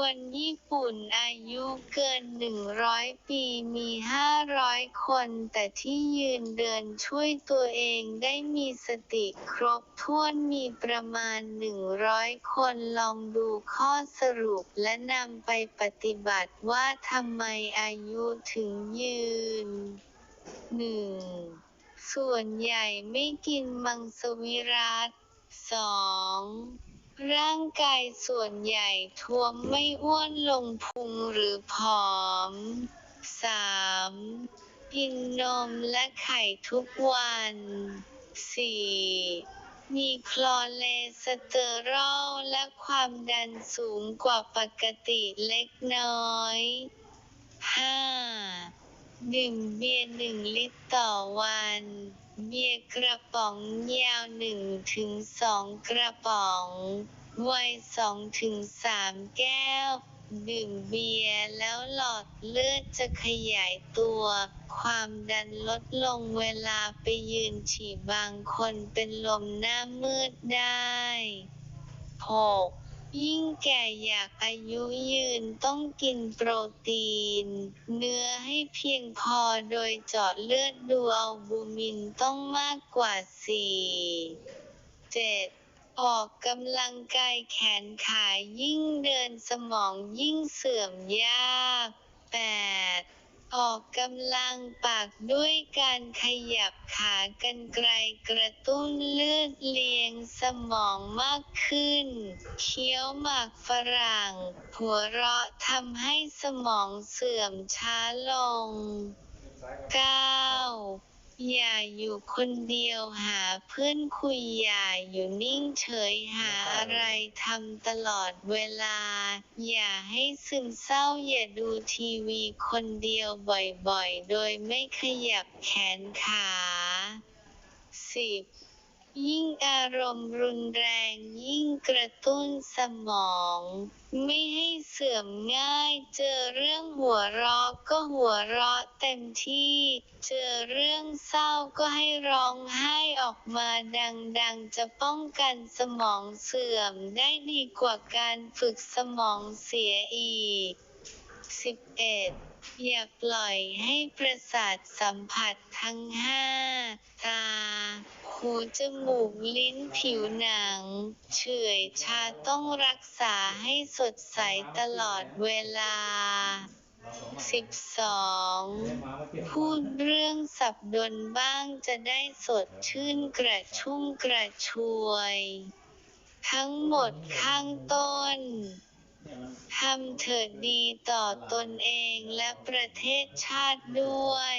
คนญี่ปุ่นอายุเกิน 100 ปีมี 500 คน แต่ที่ยืนเดินช่วยตัวเองได้มีสติครบถ้วนมีประมาณ 100 คนลองดูข้อสรุปและนำไปปฏิบัติว่าทำไมอายุถึงยืน 1. ส่วนใหญ่ไม่กินมังสวิรัติ 2. ร่างกายส่วนใหญ่ท้วมไม่อ้วนลงพุงหรือผอม 3. กินนมและไข่ทุกวัน 4. มีคลอเลสเตอรอลและความดันสูงกว่าปกติเล็กน้อย 5. ดื่มเบียร์หนึ่งลิตรต่อวัน เบียร์กระป๋องยาว1-2กระป๋องวัย2-3แก้ว ดื่มเบียร์แล้วหลอดเลือดจะขยายตัว ความดันลดลงเวลาไปยืนฉี่บางคนเป็นลมหน้ามืดได้ 6. ยิ่งแก่อยากอายุยืนต้องกินโปรตีน เนื้อให้เพียงพอโดยเจาะเลือดดูอัลบูมินต้องมากกว่า 4 7. ออกกำลังกายแขนขายิ่งเดินสมองยิ่งเสื่อมยาก 8. ออกกำลังปากด้วยการขยับขากันไกลกระตุ้นเลือดเลี้ยงสมองมากขึ้น เคี้ยวหมากฝรั่ง หัวเราะทำให้สมองเสื่อมช้าลง อย่าอยู่คนเดียวหาเพื่อนคุยอย่าอยู่นิ่งเฉยหาอะไรทำตลอดเวลา อย่าให้ซึมเศร้าอย่าดูทีวีคนเดียวบ่อยๆ โดยไม่ขยับแขนขา 10. ยิ่งอารมณ์รุนแรงยิ่งกระตุ้นสมอง ไม่ให้เสื่อมง่าย เจอเรื่องหัวเราะก็หัวเราะเต็มที่ เจอเรื่องเศร้าก็ให้ร้องไห้ออกมาดังๆ จะป้องกันสมองเสื่อมได้ดีกว่าการฝึกสมองเสียอีก 11. อย่าปล่อยให้ประสาทสัมผัสทั้งห้าตา หูจมูกลิ้นผิวหนัง เฉื่อยชาต้องรักษาให้สดใสตลอดเวลา 12. พูดเรื่องสับดนบ้างจะได้สดชื่นกระชุ่มกระชวย ทั้งหมดข้างต้นทำเถิดดีต่อตนเองและประเทศชาติด้วย